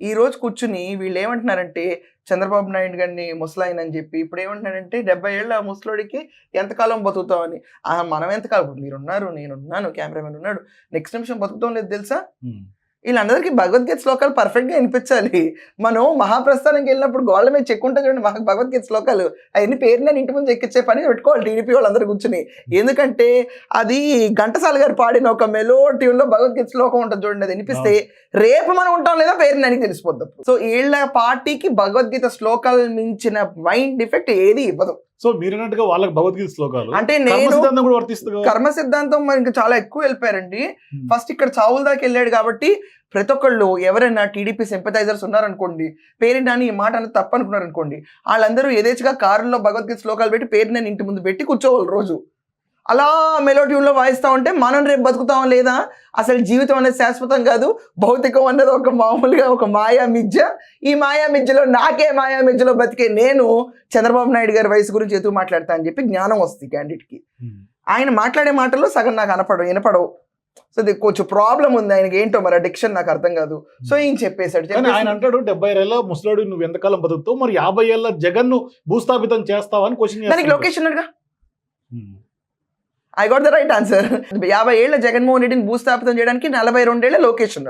ఈ రోజు కూర్చుని వీళ్ళు ఏమంటున్నారంటే చంద్రబాబు నాయుడు గారిని ముసలాయన అని చెప్పి ఇప్పుడు ఏమంటున్నారంటే డెబ్బై ఏళ్ళ ఆ ముసలోడికి ఎంతకాలం బతుకుతామని ఆ, మనం ఎంతకాలం మీరున్నారు నేనున్నాను కెమెరామెన్ ఉన్నాడు నెక్స్ట్ నిమిషం బతుకుతాం లేదు తెలుసా? వీళ్ళందరికీ భగవద్గీత శ్లోకాలు పర్ఫెక్ట్గా వినిపించాలి. మనం మహాప్రస్థానానికి వెళ్ళినప్పుడు గోళ్ళ మీద చెక్కుంటే చూడండి మహా భగవద్గీత శ్లోకాలు. అవన్నీ పేరు నేను ఇంటి ముందు ఎక్కించే పని పెట్టుకోవాలి టీడీపీ వాళ్ళందరూ కూర్చుని. ఎందుకంటే అది ఘంటసాల గారు పాడిన ఒక మెలో ట్యూన్లో భగవద్గీత శ్లోకం ఉంటుంది చూడండి అది వినిపిస్తే రేపు మనం ఉంటాం లేదా పేరు నాకు తెలిసిపోద్ది. సో వీళ్ళ పార్టీకి భగవద్గీత శ్లోకాలు మించిన మైండ్ డిఫెక్ట్ ఏది ఇవ్వదు. సో మీరు అన్నట్టుగా వాళ్ళకి భగవద్గీత శ్లోకాలు అంటే నేను కూడా వర్తిస్తుంది? కర్మ సిద్ధాంతం మరి ఇంకా చాలా ఎక్కువ వెళ్ళిపోయారండి. ఫస్ట్ ఇక్కడ చావుల దాకా వెళ్ళాడు కాబట్టి ప్రతి ఒక్కళ్ళు ఎవరైనా టీడీపీ సింపథైజర్స్ ఉన్నారనుకోండి పేరెంట్ అని ఈ మాట అనేది తప్పు అనుకున్నారు అనుకోండి వాళ్ళందరూ యథేచ్ఛగా కారులో భగవద్గీత శ్లోకాలు పెట్టి పేరు నేను ఇంటి ముందు పెట్టి కూర్చోవాలి రోజు అలా మెలో ట్యూన్లో వాయిస్తా ఉంటే మనం రేపు బతుకుతాం లేదా అసలు జీవితం అనేది శాశ్వతం కాదు భౌతికం అన్నది ఒక మామూలుగా ఒక మాయా మిథ్య ఈ మాయా మిథ్యలో నాకే మాయా మిథ్యలో బతికే నేను చంద్రబాబు నాయుడు గారి వయసు గురించి ఎదుగు మాట్లాడతా అని చెప్పి జ్ఞానం వస్తుంది క్యాండిడేట్కి. ఆయన మాట్లాడే మాటల్లో సగం నాకు అనపడవు వినపడవు. సో ఇది కొంచెం ప్రాబ్లం ఉంది ఆయనకి ఏంటో మరి అడిక్షన్ నాకు అర్థం కాదు. సో ఈయన చెప్పేశాడు ఆయన అంటాడు డెబ్బై ఏళ్ళ ముసలాడు నువ్వు ఎంతకాలం బతుకుతావు? మరి యాభై ఏళ్ళ జగన్ను భూస్థాపితం చేస్తావని క్వశ్చన్ దానికి location అడగా I got the right answer యాభై ఏళ్ళ జగన్మోహన్ రెడ్డిని భూస్థాపితం చేయడానికి నలభై రెండేళ్ళ లొకేషన్